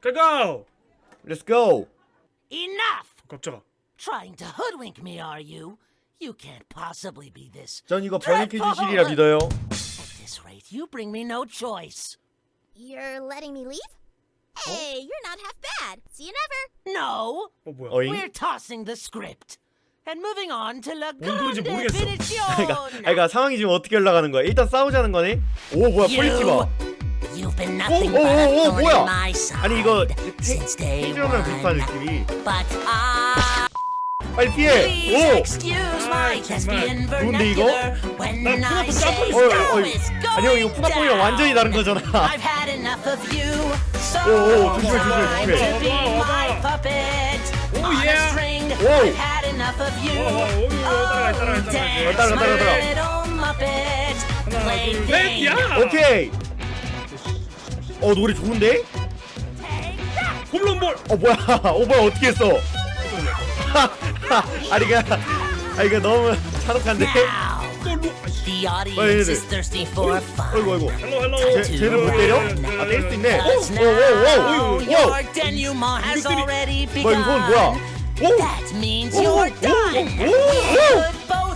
가고. Let's go. Enough! 깜짝아. Trying to hoodwink me, are you? You can't possibly be this. 전 이거 번역해 주시리라 믿어요. At this rate, you bring me no choice. You're letting me leave? Hey, you're not half bad. See you never. No, 어 뭐야? 어잉? we're tossing the script and moving on to La 뭔 소리인지 Grande 모르겠어. 그러니까, Definition. 그러니까 상황이 지금 어떻게 흘러가는 거야? 일단 싸우자는 거네. 오 뭐야 폴리티바. You've been nothing 오, 오, but a 오, thorn 뭐야? my 아니 이거 since day 탱크랑 비슷한 one. 느낌이. But I 빨리 피해. please 오. excuse my 좋은데, 이거? vernacular when 나 I 푸나푸 say 짬뽕 어이, go 어이. is 아니 형 이거 going 푸나뽕이랑 down. 완전히 다른 거잖아. I've had enough of you, so 오, 오, 조심해, 조심해, time 조심해. to be 와봐, my 와봐. puppet 오, on 예. a string. 오. I've had enough of you. 와, 와, 오, 오, 따라가, 따라가, Oh, 따라가. dance, 따라가, my 따라가, 따라가. little muppet. 하나, Play 둘, 셋, thing. 야! 오케이. 어 노래 좋은데? 홈런볼. 어 뭐야? 어 뭐야 어떻게 했어? 아니 이거 아 이거 너무 잔혹한데? Now, 골 뭐? the audience 얘들. is thirsty for fun. 어이구 어이구. 헬로 헬로. 쟤, 쟤를 못 때려? 아 때릴 수 있네. Cause now 오오오오오. your denouement has 이것들이- already 뭐야 begun. 이건 뭐야? 오. That means 오, you're 오, done. 오, We 오. could both be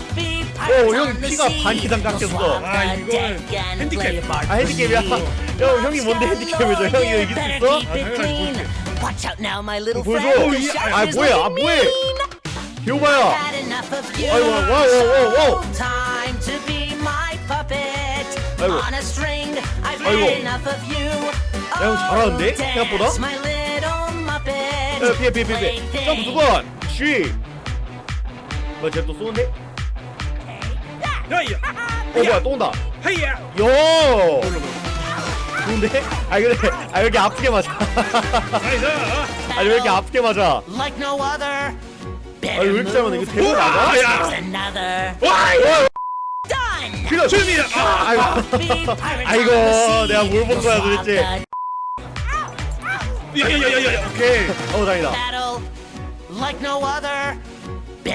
오, 형 피가. 반 이상 깎였어. 아, 이거는 and 핸디캡. 아 핸디캡이야. 형 형이 뭔데 핸디캡이죠? 형이 이거 이길 수 Better 있어? keep it 아, clean. 당연하지, Watch out now, my little 보여줘. friend. The 이- shark 아 is 뭐야? 아 looking 뭐해? mean. 기호바야. Had enough of you. 아이고, time to be my puppet 아이고. on a string. I've 아이고. had enough of you. 야, 형 잘하는데? Oh, 생각보다? dance, my little muppet. 야, 피해 피해 피해 피해. 점프 두 번. 쉬. 뭐야 쟤또 쏘는데? 야야. 어 뭐야 또 온다. 헤이야. 요. 좋은데? 아 근데 아왜 이렇게 아프게 맞아? 나이스. 아니 왜 이렇게 아프게 맞아? Like no other. 아니 왜 이렇게 잘하는 이거 대본 우와, 맞아? 야. There's another. 와. Done. 그래. 출미야. 아. 아이고. 아이고, on the sea. 내가 뭘 본 거야, Swap 도대체. the 야야야야야. 오케이. 어 다행이다. battle like no other.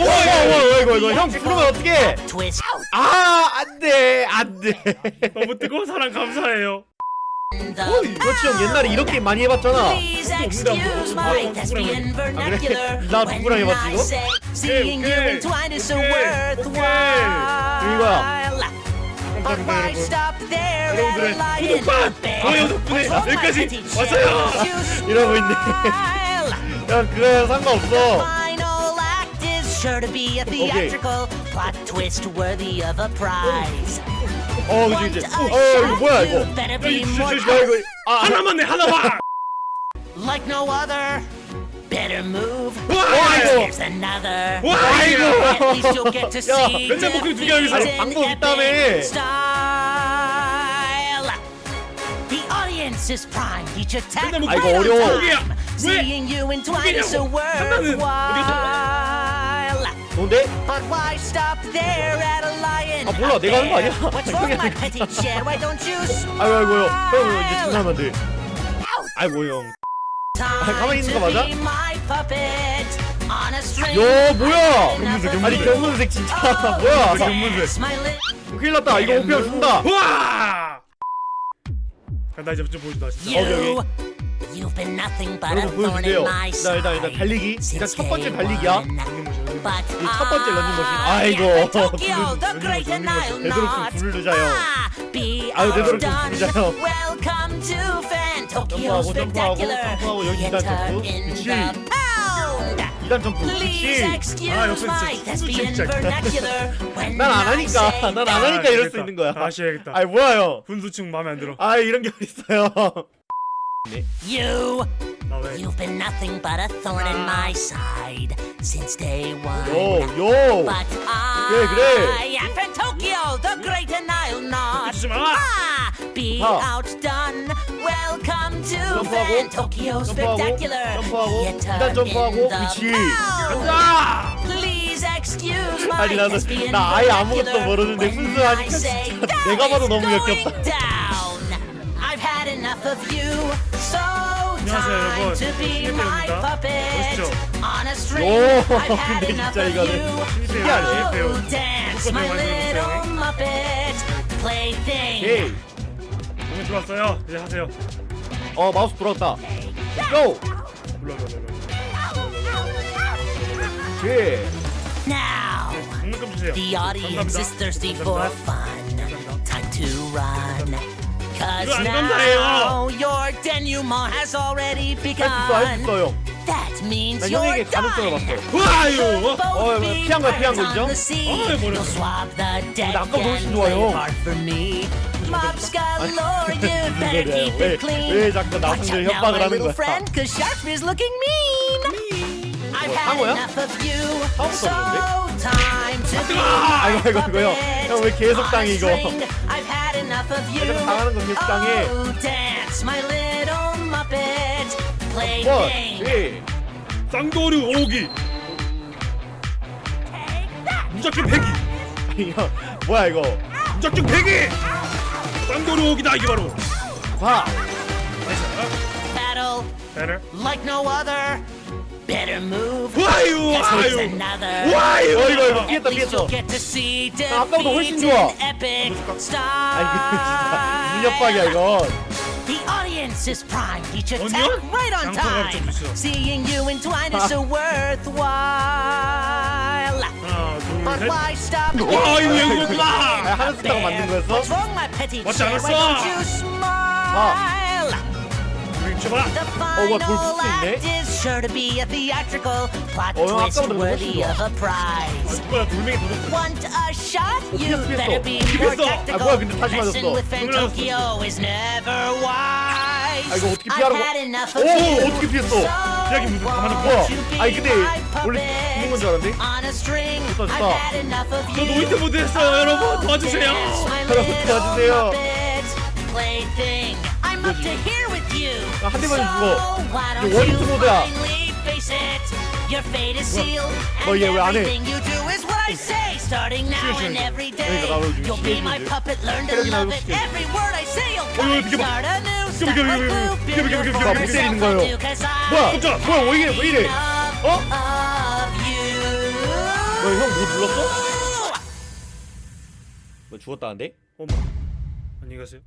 와, 와, 이거, 이거, 형 부르면 어떡해? 아 안 돼 안 돼. 너무 뜨거운 사랑 감사해요. 어, 그렇지 형 옛날에 이렇게 많이 해봤잖아. 나 누구랑 해봤지, 이거? 오케이. 여러분. 여러분들의 구독과? 좋아요 덕분에 여기까지? 왔어요. 이러고 있네. 야 그래 상관없어. Final act is sure to be a theatrical plot twist worthy of a prize. 어 Want 그치 a 그치. 어 이거 뭐야 shot? 이거. You better be 야, more 이거, 야 이거 아 하나만 내 하나만. like no other. Better move. 와, 아이고. There's another. 와, 아이고. At least you'll get to 야, see 맨날 목소리 두개 하면서. defeat in 방법 있다며. epic style. The audience is primed. Each attack 맨날 right 목소리 on 어려워. time. 왜? Seeing you entwined is so 두개냐고. 하나는 worthwhile. 좋은데? But why stop there at a lion? 아, 몰라. 내가 하는 거? 아니야? What's wrong, 형이 my 하는 petty chair? Why don't you smile? 아이고 아이고요. 형 이제 장난하면 안 돼. 아이고 형. 가만히 있는 거 맞아? 야 뭐야? 견문색, 아니 견문색. 견문색 진짜 뭐야? Li- 큰일 났다. 이거 오피아 준다. 와. 나 이제 좀 보여준다 진짜. You, you've been nothing but a 여러분 thorn in 보여주세요. my side. 일단 일단 달리기. 일단 since 첫 번째 달리기야. one. But 이첫 번째 런닝머신. I 아이고. am Tokyo, the 런닝머신, great and 런닝머신. I'll 되도록 좀 불을 ah, be 아유, 되도록 좀. 부르자요. Welcome to Fan Tokyo 점프하고, 점프하고, Spectacular. 점프하고, 여기 이단 Theater 점프. in 그치. the pound. 2단 점프. Please excuse 아, 역시 my 진짜 진짜. vernacular when 난 안 I 하니까. say 난안 하니까 이럴 수. 있는 거야. 다시 해야겠다. 아이 뭐야 형. 분수충 마음에 안 들어. 아 이런 게 어딨어요. You, 나 왜? you've been nothing but a thorn in my side since day one. 요 요. But 그래, 그래. I am from Tokyo, the great and I'll not 주지 마. ah, be 좋다. outdone. Welcome to 점프하고, then Tokyo 점프하고, spectacular. 점프하고, Yet 일단 I'm 점프하고, in the 그렇지. bound. 가자! Please excuse my 아니 나는 thespian 나 아예 아무것도 vernacular 모르는데 when 훈수하니까 I say 진짜 down 내가 봐도 is 너무 going 역겹다. down. I've had enough of you, so 안녕하세요, 여러분. to be my 신입배우입니다. puppet 멋있죠? on a string. 오, I've had 근데 enough 진짜 이거는 you, 신입배우, 신입배우. 똑같은. 오케이 너무 좋았어요. 이제 하세요. 어 마우스 돌아왔다 고! Now. 주세요. The audience is thirsty for fun. Time to run. Cause 이거 안 now your denouement has already 할수 있어 begun. 할 수 있어 형 That means 나 you're 형에게 가능성을 dying. 봤어 와요. Both 어, be 피한 거야, 피한 birds 거죠? on the sea. 어, 머리 You'll swab the deck 아까보다 훨씬 and 좋아요. play hard for me. Mobs galore, you better 그래요. keep 왜- it clean. 왜 자꾸 나 Watch 상대를 out now, 협박을 my 하는 little 거야? friend, 'cause Sharpspeare's looking mean. I've 뭐, had 상어야? enough of you. 상어부터 So time to be 아, 이거, 이거, 이거요. puppet 형, 왜 계속 on a 당해, 이거? string. I've had enough of you. 계속 당하는 거 계속 당해. Oh, dance, my little muppet. 뭐 Plaything. 오케이 쌍도류 오기. 무작정 패기. 이거 뭐야 이거 무작정 패기. 쌍도류 오기다 이게 바로. 봐 Battle better. like no other. Better move. 와요 Cause there's 와요. another. 와요. 어, 이거, 이거. At 피했다, least 피했어. you'll get to see 아, 아까보다 훨씬 defeat 좋아. in epic 아 이거 진짜 무슨 협박이야 style. 이거 The audience is primed. Each attack onion? right on 양파가 좀 time. 있어. Seeing you entwined is so worthwhile. 하나 But 둘 셋. why stop 와 이거 there? 영국이다. 아, 하나 쓰다가 만든 거였어? What's wrong, my petty 맞지 chair? 않았어? Why don't you smile? 우리 줘봐. The 어, 뭐야, 돌 final 붙어 있네? act is sure to be a theatrical plot 어, 형, twist 아까보다 이거 훨씬 worthy 좋아. of a prize. 뭐야 돌멩이 도둑. Want a shot? You 피했어. better be more 피했어. 아, tactical. 뭐야, 근데 다시 Messing 맞았어. with Fantokyo is never wise. 아, 이거 어떻게 피하라고- 오. 어떻게 피했어? 피하기 무슨 가만히 뭐야? 아니, 근데 원래 죽는 건줄 알았는데? 됐다, 됐다. 저. 노이트 못했어요 여러분 도와주세요. 여러분, 도와주세요. 아, 한 대만 죽어. 원투 you 모드야. It? Your fate is sealed. 뭐, And everything you do is what I say. Starting now and every day. 그러니까 You'll be my puppet. Learn to love it. Every word I say, you'll 어이, come and 비켜봐. start a new loop. Build yourself 거예요. anew, 'cause 뭐야 깜짝아. 뭐야 왜 이래 왜 이래 어? 너형뭐 눌렀어? 뭐 죽었다는데? 어머 안녕히 가세요.